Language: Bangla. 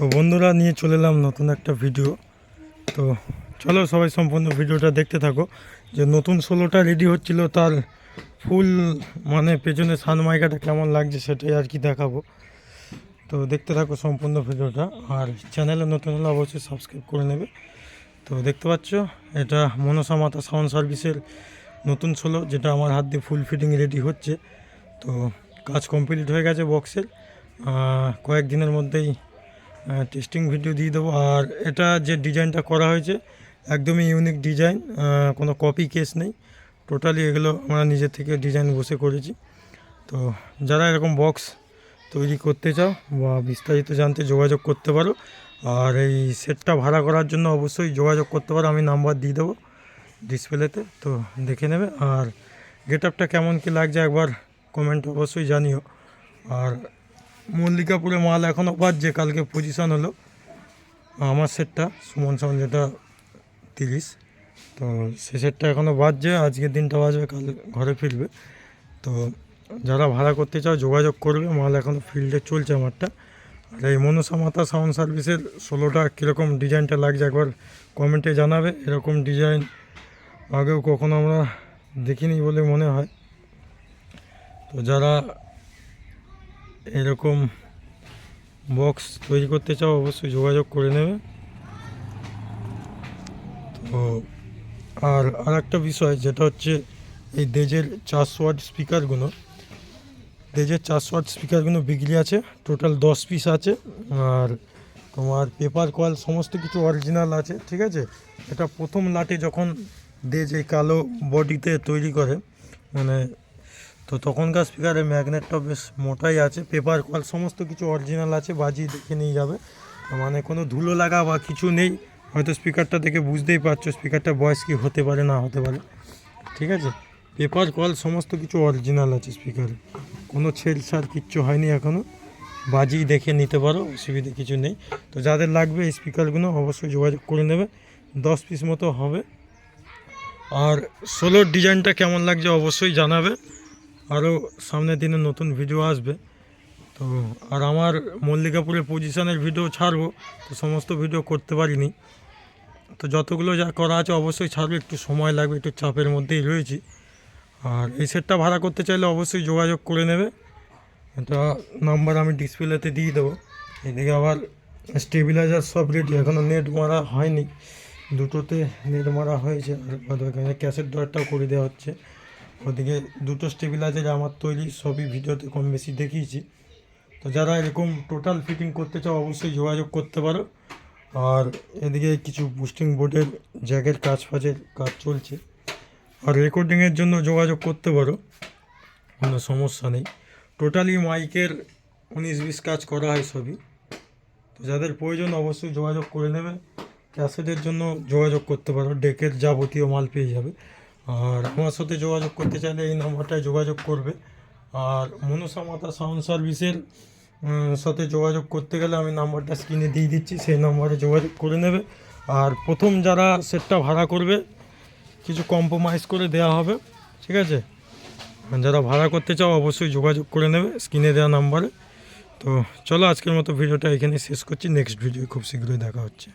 তো বন্ধুরা নিয়ে চলে এলাম নতুন একটা ভিডিও তো চলো সবাই সম্পূর্ণ ভিডিওটা দেখতে থাকো। যে নতুন ষোলোটা রেডি হচ্ছিল, তার ফুল মানে পেছনে সানমাইকাটা কেমন লাগছে সেটাই আর কি দেখাবো। তো দেখতে থাকো সম্পূর্ণ ভিডিওটা আর চ্যানেলে নতুন হলে অবশ্যই সাবস্ক্রাইব করে নেবে। তো দেখতে পাচ্ছ, এটা মনসা মাতা সাউন্ড সার্ভিসের নতুন ষোলো, যেটা আমার হাত দিয়ে ফুল ফিটিং রেডি হচ্ছে। তো কাজ কমপ্লিট হয়ে গেছে বক্সের কয়েকদিনের মধ্যেই টেস্টিং ভিডিও দিয়ে দেবো। আর এটা যে ডিজাইনটা করা হয়েছে, একদমই ইউনিক ডিজাইন কোনো কপি কেস নেই। টোটালি এগুলো আমরা নিজের থেকে ডিজাইন বসে করেছি। তো যারা এরকম বক্স তৈরি করতে চাও বা বিস্তারিত জানতে যোগাযোগ করতে পারো, আর এই সেটটা ভাড়া করার জন্য অবশ্যই যোগাযোগ করতে পারো, আমি নাম্বার দিয়ে দেবো ডিসপ্লেতে তো দেখে নেবে। আর গেট আপটা কেমন কী লাগছে একবার কমেন্ট অবশ্যই জানিও। আর মল্লিকাপুরে মাল এখনও বাজছে কালকে পজিশন হলো। আমার সেটটা সুমন সামন যেটা তিরিশ। তো সে সেটটা এখনও বাজছে আজকের দিনটা বাজবে, কাল ঘরে ফিরবে। তো যারা ভাড়া করতে চাও, যোগাযোগ করবে, মাল এখনও ফিল্ডে চলছে আমারটা। আর এই মনসা মাতা সাউন্ড সার্ভিসের ষোলোটা কীরকম ডিজাইনটা লাগছে একবার কমেন্টে জানাবে। এরকম ডিজাইন আগেও কখনো আমরা দেখিনি বলে মনে হয়। তো যারা এরকম বক্স তৈরি করতে চাও, অবশ্যই যোগাযোগ করে নেবে। তো, আর আর একটা বিষয়, যেটা হচ্ছে এই দেজের চারশো ওয়াট স্পিকারগুলো দেজের চারশো ওয়াট স্পিকারগুলো বিক্রি আছে টোটাল দশ পিস আছে, আর তোমার পেপার কয়েল সমস্ত কিছু অরিজিনাল আছে, ঠিক আছে? এটা প্রথম লাটে যখন দেজ এই কালো বডিতে তৈরি করে মানে তো তখনকার স্পিকারের ম্যাগনেটটা বেশ মোটাই আছে পেপার কল সমস্ত কিছু অরিজিনাল আছে বাজি দেখে নিয়ে যাবে। মানে কোনো ধুলো লাগা বা কিছু নেই, হয়তো স্পিকারটা দেখে বুঝতেই পারছ স্পিকারটা বয়স কি হতে পারে, না হতে পারে। ঠিক আছে? পেপার কল সমস্ত কিছু অরিজিনাল আছে স্পিকারে কোনো ছেড়ছাড় কিচ্ছু হয়নি এখনও বাজি দেখে নিতে পারো, অসুবিধা কিছু নেই। তো যাদের লাগবে এই স্পিকারগুলো অবশ্যই যোগাযোগ করে নেবে। দশ পিস মতো হবে। আর সোলোর ডিজাইনটা কেমন লাগছে অবশ্যই জানাবে। আরও সামনের দিনে নতুন ভিডিও আসবে। তো আর আমার মল্লিকাপুরের পজিশনের ভিডিও ছাড়বো, তো সমস্ত ভিডিও করতে পারিনি। তো যতগুলো যা করা আছে অবশ্যই ছাড়বে, একটু সময় লাগবে, একটু চাপের মধ্যেই রয়েছি। আর এই সেটটা ভাড়া করতে চাইলে অবশ্যই যোগাযোগ করে নেবে। এটা নাম্বার আমি ডিসপ্লেতে দিয়ে দেবো। এদিকে আবার স্টেবিলাইজার সব রেডি এখনও নেট মারা হয়নি। দুটোতে নেট মারা হয়েছে, আর ক্যাসেট ডয়ারটাও করে দেওয়া হচ্ছে। ওদিকে দুটো স্টেবিলাইজার আমার তৈরি, সবই ভিডিওতে কম বেশি দেখিয়েছি। তো যারা এরকম টোটাল ফিটিং করতে চাও, অবশ্যই যোগাযোগ করতে পারো। আর এদিকে কিছু বুস্টিং বোর্ডের জ্যাকের কাজ ফাজের কাজ চলছে। আর রেকর্ডিংয়ের জন্য যোগাযোগ করতে পারো, কোনো সমস্যা নেই। টোটালি মাইকের উনিশ বিশ কাজ করা হয় সবই। তো যাদের প্রয়োজন, অবশ্যই যোগাযোগ করে নেবে। ক্যাসেটের জন্য যোগাযোগ করতে পারো ডেকের যাবতীয় মাল পেয়ে যাবে। আর আমার সাথে যোগাযোগ করতে চাইলে এই নাম্বারটায় যোগাযোগ করবে। আর মনসা মাতা সাউন্ড সার্ভিসের সাথে যোগাযোগ করতে গেলে আমি নাম্বারটা স্ক্রিনে দিয়ে দিচ্ছি, সেই নাম্বারে যোগাযোগ করে নেবে। আর প্রথম যারা সেটটা ভাড়া করবে, কিছু কম্প্রোমাইজ করে দেওয়া হবে, ঠিক আছে? যারা ভাড়া করতে চাও, অবশ্যই যোগাযোগ করে নেবে স্ক্রিনে দেওয়া নাম্বারে। তো চলো আজকের মতো ভিডিওটা এখানে শেষ করছি নেক্সট ভিডিও খুব শীঘ্রই দেখা হচ্ছে।